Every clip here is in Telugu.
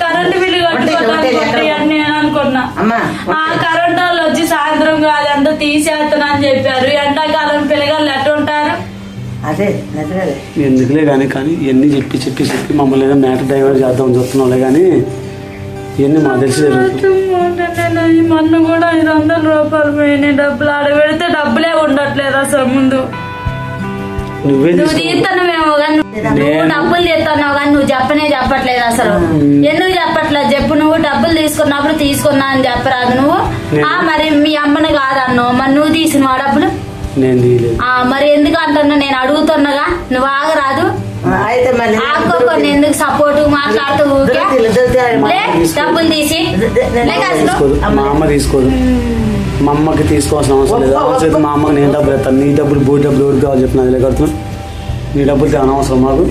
కరెంట్ బిల్లు కట్టుకోవాలి లెక్క. అని నేను అనుకున్నా. అమ్మా ఆ కరెంట్ వాళ్ళు వచ్చి సాయంత్రం అదంతా తీసేస్తున్నా అని చెప్పారు. ఎండాకాలం పిల్లగాళ్ళు ఎట్లా ఉంటారు? అదే నిజమే ఎందుకులే కానీ కానీ ఇవన్నీ చెప్పి చెప్పి చెప్పి మమ్మల్ని ఏదో మ్యాటర్ డైవర్ట్ చేద్దాం చూస్తున్నాంలే కానీ ఇవన్నీ మాకు తెలిసి మన్ను కూడా ఐదు వందల రూపాయలు పోయినాయి. డబ్బులు ఆడ పెడితే డబ్బులే ఉండట్లేదు అసలు ముందు. నువ్వే తీస్తున్నావేమో కానీ నువ్వు డబ్బులు తీస్తున్నావు కానీ నువ్వు చెప్పనే చెప్పట్లేదు అసలు. ఎందుకు చెప్పట్లేదు? చెప్పు నువ్వు డబ్బులు తీసుకున్నప్పుడు తీసుకున్నా అని చెప్పరాదు నువ్వు. ఆ మరి మీ అమ్మని కాదన్నావు. మరి నువ్వు తీసినవా డబ్బులు? నేను తీయలేదు. ఆ మరి ఎందుకు అంటున్నా? నేను అడుగుతున్నగా. నువ్వు ఆగరాదు. ఆడుకోకొని ఎందుకు సపోర్ట్ మాట్లాడుతూ డబ్బులు తీసి. అమ్మ తీసుకోదు. మా అమ్మకి తీసుకోవాల్సిన అవసరం లేదు. అవసరం మా అమ్మకి నేను డబ్బులు ఇస్తాను. నీ డబ్బులు బోటి డబ్బులు ఎవరికి కావాలి చెప్పిన అది కడుతున్నాను నీ డబ్బులు అనవసరం మాకు.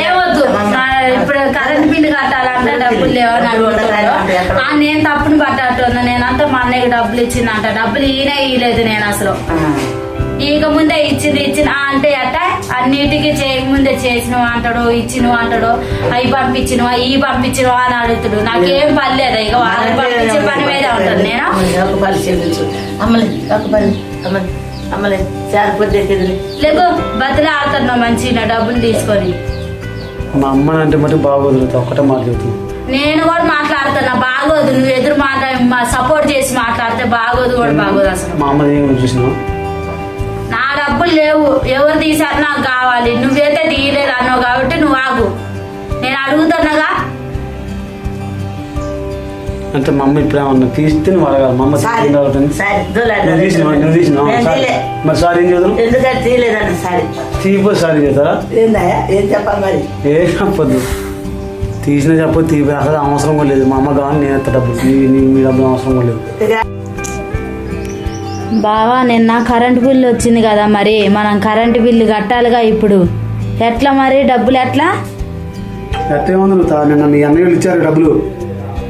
ఏవద్దు నా ఇప్పుడు కరెంట్ బిల్లు కట్టాలంటే డబ్బులు లేవని అడుగుతున్నాడు. ఆ, నేను తప్పును పట్టట్టున్నా నేనంతా మా అన్నయ్యకి డబ్బులు ఇచ్చిందంట. డబ్బులు ఈయన ఇయ్యలేదు నేను అసలు. ఇక ముందే ఇచ్చింది ఇచ్చిన అంటే అట్ట? అన్నిటికీ చేయకముందే చేసినవా అంటాడు ఇచ్చినవా అంటాడు అవి పంపించినవా ఈ పంపించినవా అని అడుగుతాడు. నాకేం పని లేదు? ఇక వాళ్ళని పంపించే పని మీద ఉంటాను నేను? లేకు బతిలే ఆడుతున్నావు మంచిగా డబ్బులు తీసుకొని. మా అమ్మని అంటే మటు బాగా వదులుతా ఒక్కటే మాట చెప్తున్నా నేను కూడా మాట్లాడుతున్నా బాగోదు. నువ్వు ఎదురు మాట్లా సపోర్ట్ చేసి మాట్లాడితే బాగోదు కూడా బాగోదు అసలు. మా అమ్మని ఏమి చూసినావు? నా డబ్బులు లేవు. ఎవరు తీసారు నాకు కావాలి. నువ్వైతే తీయలేదు అన్నావు కాబట్టి నువ్వు ఆగు. నేను అడుగుతున్నాగా? అంటే మా అమ్మ ఇప్పుడు ఏమన్నా తీస్తే నువ్వు అడగాలి. మా అమ్మ సారీ. నువ్వు తీసినావా. మరి సారీ ఏం చేద్దాం? ఎందుకంటే తీయలేదంట సారీ? తీయపోతే సారీ చేస్తారా? ఏం చెప్పాలి మరి? ఏ చెప్పొద్దు. తీసిన చెప్పొద్దు తీపి. అసలు అవసరం కూడా లేదు. మా అమ్మ కావాలి నేను ఎత్త డబ్బులు. నీ నీ- మీ డబ్బులు అవసరం కూడా లేదు. బావా నిన్న కరెంటు బిల్లు వచ్చింది కదా మరి. మనం కరెంటు బిల్లు కట్టాలిగా ఇప్పుడు. ఎట్లా మరి? డబ్బులు ఎట్లా? తా- నిన్న మీ అన్నయ్య ఇచ్చారు డబ్బులు.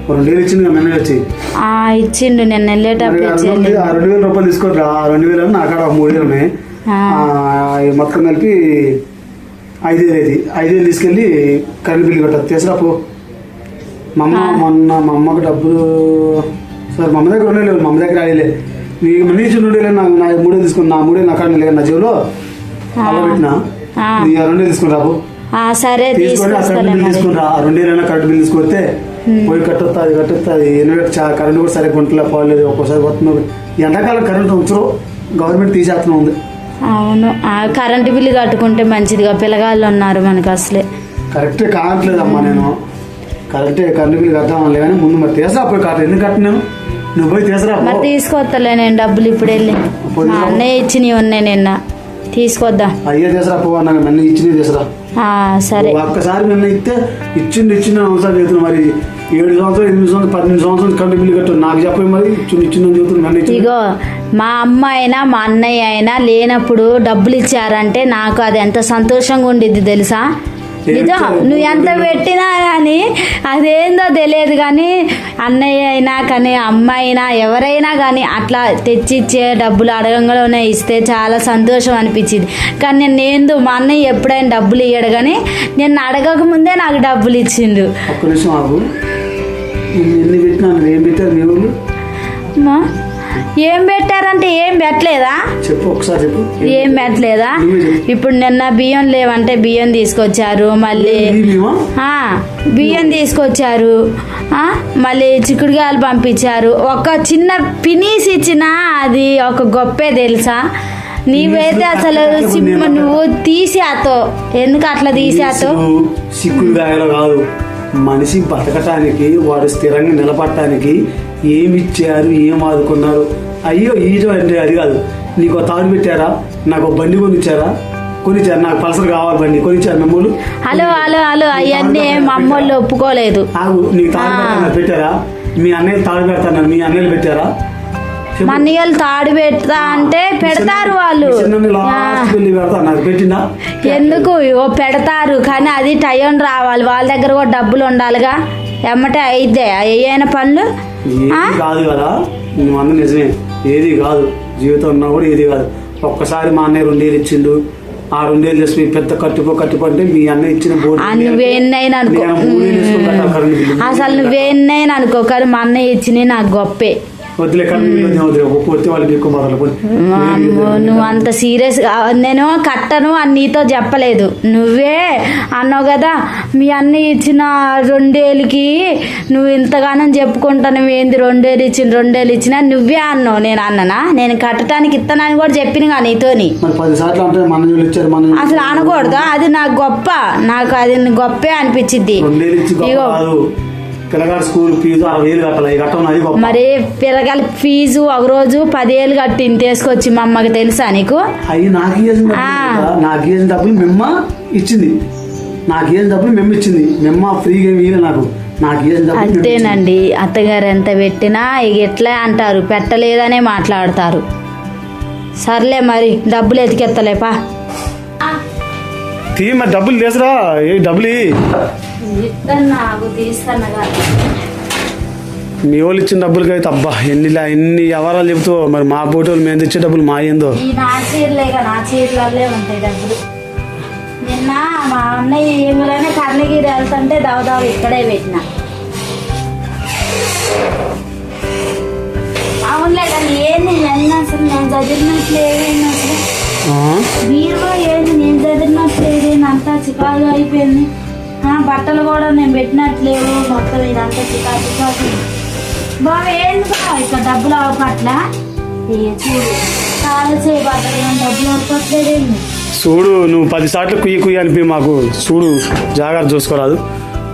రెండు వేలు ఇచ్చింది కదా మీ అన్నయ్య వచ్చి. ఆ ఇచ్చిండు. నేను వెళ్ళేటప్పుడు రెండు వేలు- రూపాయలు తీసుకోరా రెండు వేలు నా కాడ ఒక మూడు వేలు ఉన్నాయి. మొత్తం కలిపి ఐదు వేలు అయితే ఐదు వేలు తీసుకెళ్ళి కరెంట్ బిల్లు కట్టదు తీసురా పో. మా అమ్మ మొన్న మా అమ్మకు డబ్బులు సరే మా అమ్మ దగ్గర వేలు మా అమ్మ దగ్గర ఐదులే నీకు రెండు వేలు నాకు నా మూడు తీసుకుని నా మూడు నా కాడ లేదు నా జేబులో అలా పెట్టినా. నీ ఆ రెండు తీసుకుని రాబు సరే తీసుకొని ఆ కరెంట్ బిల్ తీసుకుని రా. ఆ కరెంట్ బిల్ తీసుకొస్తే పోయి కట్టొస్తా అది కట్టొస్తా అది కరెంట్ కూడా సరిగ్గా గుంటలే పోలేదు ఒక్కోసారి ఈ ఎండాకాలం కరెంట్ ఉంచరు గవర్నమెంట్ తీసేస్తున్నా ఉంది. అవును. ఆ కరెంటు బిల్లు కట్టుకుంటే మంచిదిగా. పిల్లగాళ్ళు ఉన్నారు మనకు అసలే. కరెక్టే కావట్లేదమ్మా నేను. కరెక్టే కరెంట్ బిల్ కట్టామని కానీ ముందు మరి తీసరా పోయి కట్ట ఎందుకు కట్టినాను నువ్వు పోయి తీసరా పో. మరి తీసుకొస్తలే నేను డబ్బులు ఇప్పుడు వెళ్ళి. మా అన్నయ్య ఇచ్చినవి ఉన్నాయి నిన్న. తీసుకొద్దాం? అయ్యే తీసరా పో అన్నాక నన్ను ఇచ్చింది తీసరా ఆ, సరే. నువ్వు ఒక్కసారి నిన్న ఇస్తే ఇచ్చింది ఇచ్చింది అవసరం చేతున్నా మరి. ఏడు సంవత్సరాలు ఎనిమిది సంవత్సరాలు పన్నెండు సంవత్సరాలు కరెంట్ బిల్లు కట్టు. నాకు చెప్పి మరి ఇచ్చింది ఇచ్చిందని చెబుతుంది నన్ను ఇచ్చింది. ఇగో మా అమ్మ అయినా మా అన్నయ్య అయినా లేనప్పుడు డబ్బులు ఇచ్చారంటే నాకు అది ఎంత సంతోషంగా ఉండిద్ది తెలుసా? నిజం? నువ్వు ఎంత పెట్టినా కానీ అదేందో తెలియదు కానీ అన్నయ్య అయినా కానీ అమ్మ అయినా ఎవరైనా కానీ అట్లా తెచ్చిచ్చే డబ్బులు అడగంగానే ఇస్తే చాలా సంతోషం అనిపించింది. కానీ నేను ఏందో మా అన్నయ్య ఎప్పుడైనా డబ్బులు ఇయ్యడు కానీ నేను అడగక ముందే నాకు డబ్బులు ఇచ్చిండు. ఒక్క నిమిషం ఆగు. ఎన్ని పెట్టినాను ఏం పెట్టారు మీ ఏం పెట్టారంటే ఏం పెట్టలేదా? చెప్పు ఒకసారి చెప్పు. ఏం పెట్టలేదా. ఇప్పుడు నిన్న బియ్యం లేవంటే బియ్యం తీసుకొచ్చారు మళ్ళీ బియ్యం తీసుకొచ్చారు మళ్ళీ చిక్కుడుగాయలు పంపించారు. ఒక చిన్న పినీస్ ఇచ్చిన అది ఒక గొప్పే తెలుసా? నీవైతే అసలు సిమ్ నువ్వు తీసేతో ఎందుకు అట్లా తీసేతో సిగ్గు, సిక్కులు గాయలు కాదు. మనిషి బతకటానికి వాడు స్థిరంగా నిలబడటానికి ఏమి ఇచ్చారు ఏం ఆదుకున్నారు? అయ్యో ఈయటం అంటే అది కాదు. నీకు తాడు పెట్టారా? నాకు బండి కొనిచ్చారా? కొనిచ్చారు నాకు పల్సర్ కావాలి బండి. కొనిచ్చారు మమ్మల్ని. Hello hello hello. అవన్నీ మా అమ్మోళ్ళు ఒప్పుకోలేదు. ఆగు నీకు తాడు పెట్టారా? మీ అన్నయ్యలు తాడు పెడతాను? మీ అన్నయ్యలు పెట్టారా? చెప్పు. మా అన్నయ్యలు తాడు పెడతా అంటే పెడతారు వాళ్ళు. ఎందుకు? ఓ పెడతారు కానీ అది టైం రావాలి. వాళ్ళ దగ్గర కూడా డబ్బులు ఉండాలిగా. ఎమ్మటే అయితే అయిన పనులు? ఏది కాదు కదా? నువ్వు నిజమే. ఏది కాదు. జీవితం ఉన్నా కూడా ఏది కాదు. ఒక్కసారి మా అన్నయ్య రెండేళ్ళు ఇచ్చిండు. ఆ రెండేళ్ళు చేసి పెద్ద కట్టిపో కట్టిపో అంటే మీ అన్న ఇచ్చిన నువ్వేన్నైనా అనుకో. అసలు నువ్వేన్నైనా అనుకో కానీ మా అన్నయ్య ఇచ్చినవి నాకు గొప్పే. నువ్వు అంత సీరియస్ నేను కట్టను అని నీతో చెప్పలేదు. నువ్వే అన్నావు కదా మీ అన్న ఇచ్చిన రెండేళ్ళకి నువ్వు ఇంతగానం చెప్పుకుంటా నువ్వేంది రెండేళ్ళు ఇచ్చిన రెండేళ్ళు ఇచ్చిన నువ్వే అన్నావు. నేను అన్ననా? నేను కట్టడానికి ఇస్తానని కూడా చెప్పిన నీతోని. అసలు అనకూడదు. అది నాకు గొప్ప నాకు అది గొప్పే అనిపించింది ఇగో పిల్లగాడు స్కూల్ ఫీజు అరవై వేలు కట్టాలి. కట్టం అది మరి పిల్లగాల ఫీజు ఒక రోజు పదేళ్ళు కట్టింది తీసుకొచ్చి మా అమ్మకి తెలుసా నీకు? అవి నాకు ఇవ్వాల్సిన డబ్బులు నాకు ఇవ్వాల్సిన డబ్బులు మెమ్మ ఇచ్చింది. నాకు ఇవ్వాల్సిన డబ్బులు మెమ్మ ఇచ్చింది. మెమ్మ ఫ్రీగా ఇవ్వలే నాకు. అంతేనండి. అత్తగారు ఎంత పెట్టినా ఇక ఎట్లా అంటారు? పెట్టలేదనే మాట్లాడతారు. సర్లే మరి డబ్బులు ఎతికెత్తలేపా తీ మరి డబ్బులు లేదురా ఏ డబ్బులు మీ వాళ్ళు ఇచ్చిన డబ్బులకి అయితే అబ్బా ఎన్ని ఎన్ని వ్యవహారాలు చెబుతావు. మరి మా పోటీ మేము తెచ్చే డబ్బులు మా ఏందో? నా చీరలేక నా చీరలల్లే ఉంటాయి డబ్బులు. నిన్న మా అన్నయ్య ఏమిలైనా కర్ణగిరి వెళ్తుంటే దవదావ ఇక్కడే పెట్టిన. అవునులే కానీ ఏంది నిన్న అసలు నేను చదివినట్లు ఏదైనా అసలు? బీరువా ఏంది నేను చదివినట్లు ఏదైనా అంతా చికాకు అయిపోయింది. బట్టలు కూడా నేను పెట్టినట్లేవు. మొత్తం ఇదంతా చికాకు చికాకు. బాబు ఏంది బా ఇక్కడ డబ్బులు అవపట్ల? ఏ చూడు. అక్కడ ఏం డబ్బులు అవపట్లేదేంది చూడు నువ్వు పది సార్లు కుయ్యి కుయ్యి అనిపి మాకు. చూడు జాగ్రత్త చూసుకోరాదు.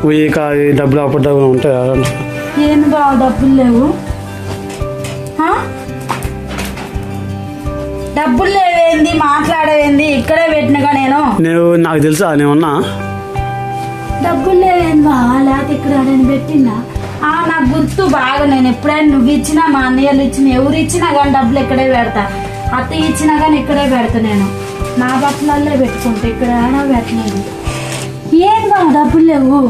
కుయ్యి కా ఈ డబ్బులు డబ్బులు ఉంటాయి? ఏంది బాబు డబ్బులు లేవు? డబ్బులు లేవేంది? మాట్లాడేవేంది? ఇక్కడే పెట్టినగా నేను. నేను నాకు తెలుసా నేను ఉన్నా. డబ్బులు లేవేంది బా లేకపోతే ఇక్కడ నేను పెట్టినా. ఆ నాకు గుర్తు బాగా నేను ఎప్పుడైనా నువ్వు ఇచ్చినా మా అన్నయ్యలు ఇచ్చిన ఎవరు ఇచ్చినా కానీ డబ్బులు ఇక్కడే పెడతా. అత్త ఇచ్చినా కానీ ఇక్కడే పెడతా నేను. నా బట్టలల్లే పెట్టుకుంటా ఇక్కడ పెట్టలేదు. ఏం బా డబ్బులు లేవు.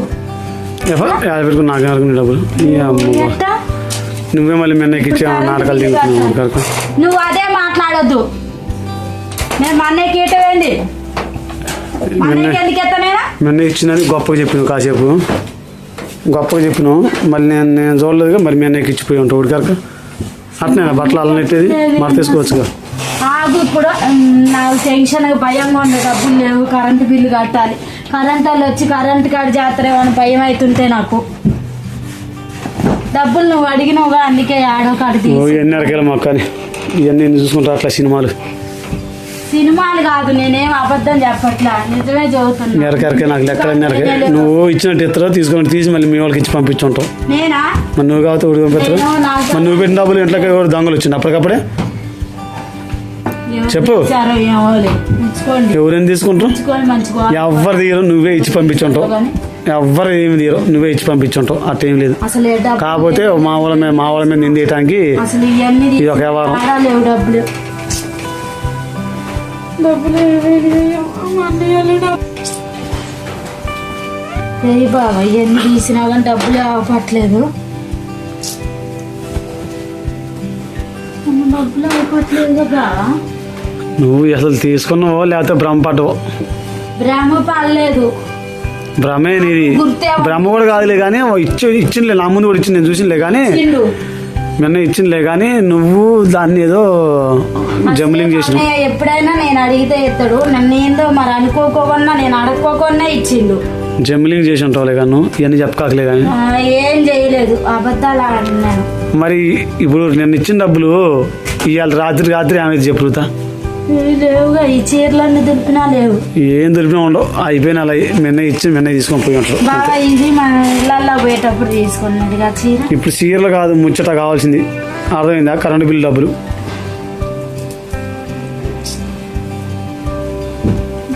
నువ్వే మళ్ళీ మెన్నకి ఇచ్చా నాటకాలు తింటున్నావు కనుక నువ్వు అదే మాట్లాడొద్దు. నేను మా అన్నయ్యకి ఇటవేంది మెన్న ఇచ్చినది గొప్పగా చెప్పినావు కాసేపు. గొప్పగా చెప్పినావు. మళ్ళీ నేను నేను చూడలేదుగా మరి మీ అన్నయ్యకి ఇచ్చిపోయి ఉంటావు ఊడి కనుక అట్నేనా బట్టలు అల్లనెట్టేది మరి తీసుకోవచ్చుగా. ఇప్పుడు. నాకు టెన్షన్ భయంగా ఉంది. డబ్బులు లేవు. కరెంటు బిల్లు కట్టాలి. కరెంట్ వాళ్ళు వచ్చి కరెంట్ కార్డు చేస్తారేమో అని భయం అవుతుంటే నాకు. డబ్బులు నువ్వు అడిగినవుగా అందుకే ఆడో కాడు ఎన్ని అరకేల మొక్క అని ఇవన్నీ చూసుకుంటా అట్లా సినిమాలు. సినిమాలు కాదు నేనేం అబద్ధం చెప్పట్లా. నిజమే చదువుతున్నా. నాకు లెక్కలన్నీ ఎరకే నువ్వు ఇచ్చినట్టు ఇస్తారో తీసుకొని తీసి మళ్ళీ మీ వాళ్ళకి ఇచ్చి పంపించుంటావు. నేనా? మరి నువ్వు కాబట్టి ఊడి పంపిస్తారు మరి నువ్వు పెట్టిన డబ్బులు ఇంట్లోకి ఎవరు దొంగలు వచ్చింది అప్పటికప్పుడే? చెప్పు. ఎవరేం మంచిగా ఎవరు తీయరు నువ్వే ఇచ్చి పంపించుంటావు. ఎవ్వరు ఏమి తీయరు నువ్వే ఇచ్చి పంపించుంటావు. అట్టేం లేదు. ఏ డబ్బు కాకపోతే మా వాళ్ళ మీద మా వాళ్ళ మీద నిందేయటానికి ఇది ఒక వ్యవహారం. డబ్బులు బాబా ఇవన్నీ తీసినా కానీ డబ్బులు అవ్వట్లేదు డబ్బులు అవ్వట్లేదు బాబా నువ్వు అసలు తీసుకున్నావో లేకపోతే భ్రమపడ్డవో బ్రహ్మ పడలేదు. భ్రమే నీది. భ్రమ కూడా కాదులే కానీ ఇచ్చి ఇచ్చిందిలే నా ముందు కూడా ఇచ్చింది నేను చూసిందిలే కానీ నిన్న ఇచ్చిందిలే కానీ నువ్వు దాన్ని ఏదో జంబ్లింగ్ అన్నయ్య ఎప్పుడైనా నేను అడిగితే ఎత్తాడు నన్ను ఏందో మరి అనుకోకుండా నేను అడగకోకుండా ఇచ్చిండు. జంబ్లింగ్ చేసి ఉంటావులే కానీ నువ్వు ఇవన్నీ చెప్పకాకలే కానీ. ఏం చేయలేదు అబద్ధాలు ఆడినాను మరి ఇప్పుడు నేను ఇచ్చిన డబ్బులు ఇవాళ రాత్రి రాత్రి ఆమె చెప్పుతా లేవుగా ఈ చీరలన్నీ దులిపినా లేవు. ఏం దొరికినా ఉండవు. అయిపోయిన అలా నిన్న ఇచ్చి నిన్న తీసుకొని పోయి ఉంటారు. బాగా ఇది మన ఇళ్ళల్లో పోయేటప్పుడు తీసుకున్నదిగా చీర. ఇప్పుడు సీరియల్ కాదు ముచ్చట కావాల్సింది. అర్థమైందా? కరెంటు బిల్లు డబ్బులు.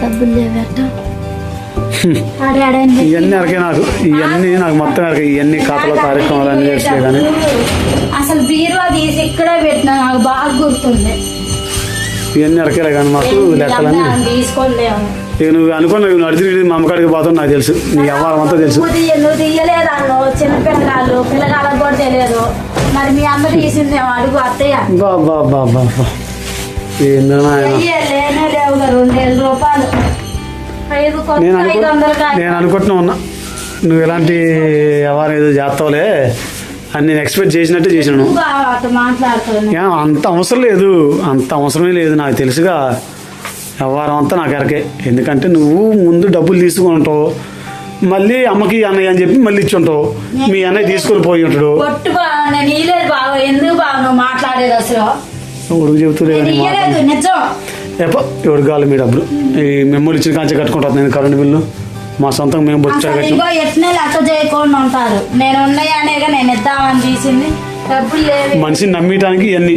డబ్బులు లేవట. ఆడాడండి ఇవన్నీ అరకే నాకు. ఇవన్నీ నాకు మొత్తం అరకే. ఇవన్నీ ఖాతాలో కార్యక్రమాలు అన్నీ కానీ. అసలు బీరువా తీసి ఇక్కడే పెట్టిన నాకు బాగా గుర్తుంది. ఇవన్నీ అరకేలే కానీ మాకు లెక్కలన్నీ. తీసుకోలేము. ఇక నువ్వు అనుకున్నావు నువ్వు అడిగి మా అమ్మకాడికి పోతావు నాకు తెలుసు. నీ వ్యవహారం అంతా తెలుసు. నువ్వు తీయ- నువ్వు తీయలేదు అన్ను చిన్న పిల్లగాళ్ళు పిల్లగాళ్ళకి కూడా తెలియదు. మరి మీ అమ్మ తీసిందేమో అడుగు అత్తయ్య. బా బా బా బా బా. ఏందో నాయన అయ్యే లేనే లేవు లేవుగా రెండు వేల రూపాయలు. ఐదు కొత్త నేను ఐదు అనుకో వందలు కాదు. నేను అనుకుంటున్నా ఉన్నా. నువ్వు ఎలాంటి వ్యవహారం ఏదో చేస్తావులే. అని నేను ఎక్స్పెక్ట్ చేసినట్టే చేసినాను. అంత అవసరం లేదు. అంత అవసరమే లేదు నాకు తెలుసుగా. వ్యవహారం అంతా నాకు ఎరకే ఎందుకంటే నువ్వు ముందు డబ్బులు తీసుకొని ఉంటావు మళ్ళీ అమ్మకి అన్నయ్య అని చెప్పి మళ్ళీ ఇచ్చి ఉంటావు మీ అన్నయ్య తీసుకొని పోయి ఉంటాడు. ఉడుకు చెబుతుంది నేను కానీ ఇయ్యలేదు. నిజం. ఎప్ప ఎవడు కావాలి మీ డబ్బులు? ఈ మెమోరీ ఇచ్చిన కాంచె కట్టుకుంటాను నేను కరెంట్ బిల్లు. మా సొంతంగా మేము ఇంకో ఎట్నే లెక్క చేయకుండా ఉంటారు. నేను ఉన్నాయనేగా నేను ఇద్దామని తీసింది. డబ్బులు లేవు. మనిషిని నమ్మటానికి ఇవన్నీ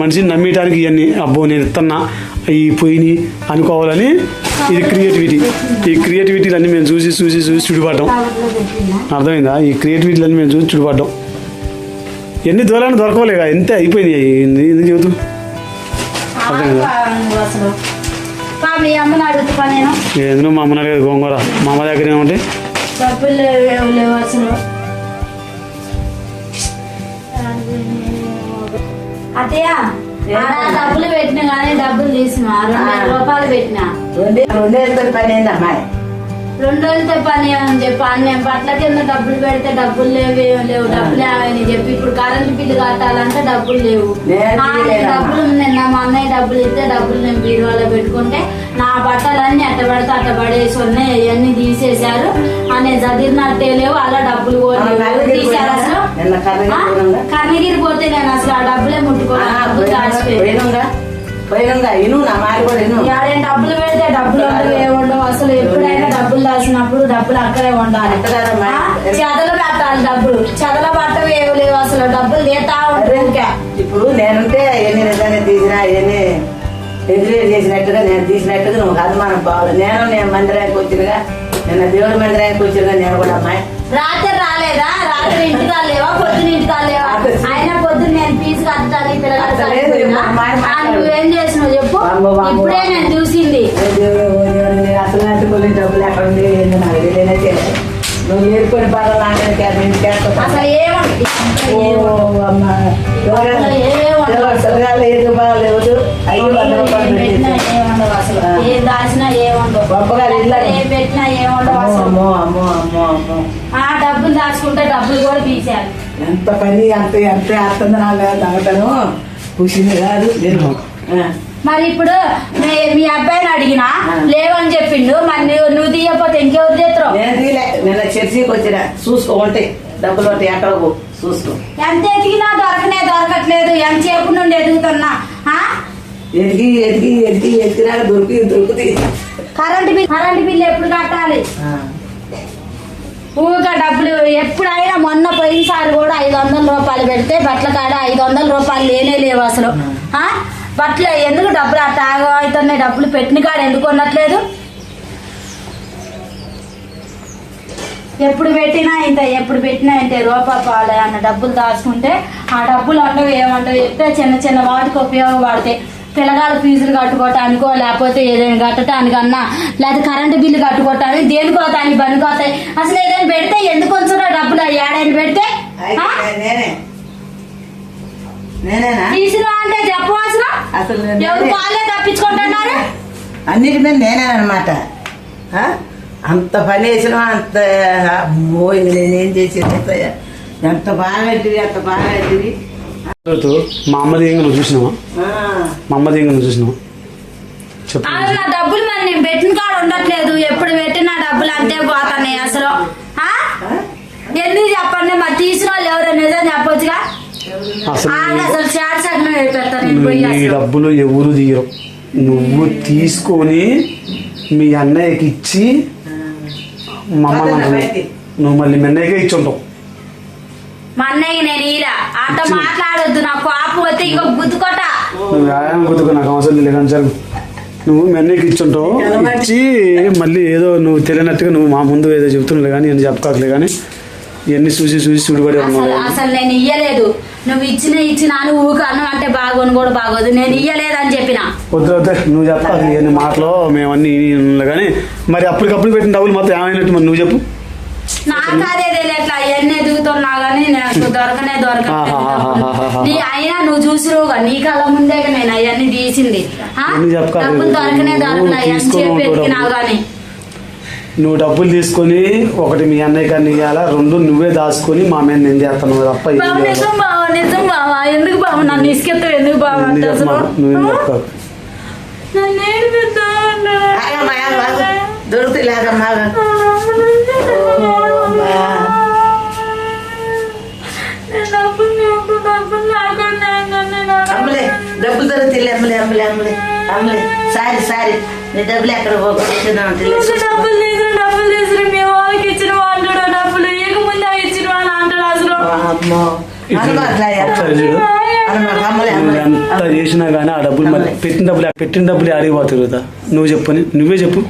మనిషిని నమ్మటానికి ఇవన్నీ అబ్బో నేను ఇస్తున్నా ఈ పోయిని అనుకోవాలని ఇది క్రియేటివిటీ ఈ క్రియేటివిటీలన్నీ మేము చూసి చూసి చూసి చుడిపడ్డాం. అర్థమైందా? ఈ క్రియేటివిటీలన్నీ మేము చూసి చుడిపడ్డాం. ఎన్ని దూరాన్ని దొరకలేగా ఎంత అయిపోయినాయి ఎందుకు చెబుతూ అర్థం మీ అమ్మని అడుగుతా నేను. ఏందో మా అమ్మ అడిగేది? గోంగూర. మా అమ్మ దగ్గర ఏమంటే డబ్బులు లేవు అసలు. డబ్బులు పెట్టిన కానీ డబ్బులు తీసిన. రెండు వేల రూపాయలు పెట్టిన. రెండే రెండేళ్ళతో పని అమ్మాయి రెండు రోజులతో పని అని చెప్పి అన్న బట్టల కింద డబ్బులు పెడితే డబ్బులు లేవు ఏం లేవు డబ్బులు ఏమని చెప్పి ఇప్పుడు కరెంట్ బిల్లు కట్టాలంటే డబ్బులు లేవు. డబ్బులు నిన్న మా అన్నయ్య డబ్బులు ఇస్తే డబ్బులు నేను బీరువాలో పెట్టుకుంటే నా బట్టలన్నీ అట్ట పడితే అట్ట పడేసి ఉన్నాయి అవన్నీ తీసేశారు. నేను చదివినట్టే లేవు అలా డబ్బులు తీశారు అసలు? కర్ణగిరి పోతే నేను అసలు ఆ డబ్బులే ముట్టుకోను డబ్బులు పెడితే డబ్బులు ఉండవు ఏ ఉండవు అసలు ఎప్పుడైనా డబ్బులు దాచినప్పుడు డబ్బులు అక్కడే ఉండాలి? చెదలు పెట్టాలి డబ్బులు. చెదల పట్టవు ఏమి లేవు అసలు. డబ్బులు ఉంటాయి ఊరికే. ఇప్పుడు నేనుంటే ఎన్ని నిజంగా తీసినా ఎన్ని ఎదురు చేసినట్టుగా నేను తీసినట్టుగా నువ్వు అనుమానం పోవాలి నేను నేను మందిరానికి వచ్చినగా నిన్న దేవుడి మందిరానికి వచ్చినగా నేను కూడా అమ్మాయి. రాత్రి రాత్రి ఇంటికి లేవా పొద్దున ఇంటికి లేవా అయినా పొద్దున్న నేను ఫీజు నువ్వేం చేసినావు చెప్పు. ఇప్పుడే నేను చూసింది. అసలు నాటుకోలేని డబ్బులు ఎక్కడ నువ్వు ఇంటికి వేసుకో. అసలు ఏది బాగాలేదు ఏం దాచినా ఏముండవు. పెట్టినా ఏముండవు అమ్మో అమ్మో అమ్మో అమ్మో. డబ్బులు కూడా తీసేయాలి. ఎంత పని అంత ఎంత అర్థం కూర్చుని కాదు నేను. మరి ఇప్పుడు మీ- మీ అబ్బాయిని అడిగినా. లేవని చెప్పిండు మరి నువ్వు నువ్వు తీయకపోతే ఇంకెవరు చేస్తారు నేను తీలే నిన్న చర్చికి వచ్చిన. చూసుకో ఉంటాయి డబ్బులు ఉంటాయి ఎక్కడ చూసుకో. ఎంత ఎదిగినా దొరకనే దొరకట్లేదు ఎంతసేపు నుండి ఎదుగుతున్నా? ఎదిగి ఎదిగి ఎదిగి ఎదిగినాక దొరికి దొరుకుతాయి. కరెంట్ బిల్ కరెంట్ బిల్ ఎప్పుడు కట్టాలి. ఊగా డబ్బులు ఎప్పుడైనా మొన్న పోయినసారి కూడా ఐదు వందల రూపాయలు పెడితే బట్టల కాడ ఐదు వందల రూపాయలు లేనే లేవు అసలు. బట్టలు ఎందుకు డబ్బులు అట్ట అవుతున్నాయి డబ్బులు పెట్టిన కాడ ఎందుకు ఉండట్లేదు ఎప్పుడు పెట్టినా ఇంత ఎప్పుడు పెట్టినా ఇంత రూపాయి పాలు అన్న డబ్బులు దాచుకుంటే ఆ డబ్బులు ఉండవు ఏమంటావు చెప్తే చిన్న చిన్న వాటికి ఉపయోగపడతాయి. పిల్లగాళ్ళ ఫీజులు కట్టుకోవటానికో లేకపోతే ఏదైనా కట్టడానికి అన్నా లేదా కరెంటు బిల్లు కట్టుకోవటానికి దేనికో దానికి పనికొస్తాయి అసలు ఏదైనా పెడితే ఎందుకు వచ్చారో డబ్బులు? ఏడైనా పెడితే? తీసిన అంటే చెప్పవలసిన? అసలు ఎవరు. పాలే తప్పించుకుంటున్నారు? అన్నిటి మీద నేనేనమాట అంత పని వేసిన అంత నేనేం చేసేది? ఎంత బాగా ఎంత బాగా మా అమ్మది ఏంగా నువ్వు చూసినావా. మా అమ్మది ఏంగా నువ్వు చూసినావా? చెప్పు. నా డబ్బులు మరి నేను పెట్టిన కాడ ఉండట్లేదు. ఎప్పుడు పెట్టిన డబ్బులు అంతే పోతున్నాయి అసలు? ఎందుకు చెప్పండి మరి తీసిన వాళ్ళు ఎవరో? నిజం చెప్పొచ్చుగా? అసలు చాట్ అయిపోతాను. డబ్బులు ఎవరు తీయరు. నువ్వు తీసుకొని మీ అన్నయ్యకి ఇచ్చి మా అమ్మ వదలనా నాకు బయటికి? నువ్వు మళ్ళీ మీ అన్నయ్యకే ఇచ్చి ఉంటావు మా అన్నయ్య నేను ఇలా అంత మాట్లాడొద్దు నాకు కోపం వస్తే ఇక గుద్దుకోట నువ్వు వ్యాయామం గుర్తుకు నాకు అవసరం లేదు జరుగు. నువ్వు మీ అన్నయ్యకి ఇచ్చి మళ్ళీ ఏదో నువ్వు తెలియనట్టుగా నువ్వు మా ముందు ఏదో చెబుతున్నావు కానీ నేను చెప్పకలే కానీ ఇవన్నీ చూసి చూసి చూడబడి ఉన్నావు అసలు నేను ఇయ్యలేదు. నువ్వు ఇచ్చిన ఇచ్చిన అని ఊక అన్నం అంటే బాగోను కూడా బాగోదు. నేను ఇయ్యలేదు అని చెప్పిన. వద్దు వద్దు నువ్వు చెప్పాలి ఇవన్నీ మాటలు మేమన్నీ విని ఉన్నాయి కానీ మరి అప్పటికప్పుడు పెట్టిన డబ్బులు మొత్తం ఏమైనట్టు మరి నువ్వు చెప్పు. నాకు అదే తెలియట్లా అవన్నీ ఎదుగుతున్నా గానీ నాకు దొరకనే దొరకట్లేదు. నీ అయినా నువ్వు చూసిరుగా నీ కళ్ళ ముందే నేను అవన్నీ తీసింది? డబ్బులు దొరకనే దొరకలే అవన్నీ చెప్పి నువ్వు డబ్బులు తీసుకొని ఒకటి మీ అన్నయ్య గారిని ఇవ్వాలా రెండు నువ్వే దాచుకొని మా మీద నిందేస్తున్నావు తప్ప. నిజం బావ నిజం బావ. ఎందుకు బావ? నన్ను ఇసుకెత్తావు ఎందుకు బావ? నువ్వేం నన్ను లేదమ్మా ఆగమ్మా. అమ్మలే డబ్బులు దొరుకుతాయి అమ్మలే అమ్మలే అమ్మలే అమ్మలే. Sorry sorry. నీ డబ్బులు ఎక్కడ డబ్బులు తీసుకుని డబ్బులు తీసుకుని మీ వాళ్ళకి ఇచ్చిన వాళ్ళు డబ్బులు ఇక ముందే ఇచ్చిన వాళ్ళు అంటాడు అసలు అమ్మో అనమా అట్లా ఒకసారి చూడు. అనమా అమ్మలే నువ్వు అమ్మలే. ఎంత చేసినా కానీ ఆ డబ్బులు మళ్ళీ పెట్టిన డబ్బులు పెట్టిన డబ్బులు నువ్వు చెప్పు నువ్వే చెప్పు.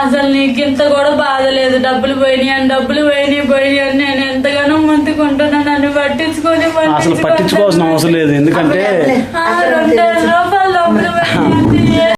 అసలు నీకు ఇంత కూడా బాధ లేదు. డబ్బులు పోయినాయి అని డబ్బులు పోయినాయి పోయినాయి అని నేను ఎంతగానో ముందుకుంటున్నా. నన్ను పట్టించుకొని అసలు పట్టించుకోవాల్సిన అవసరం లేదు. ఎందుకంటే రెండు రూపాయలు డబ్బులు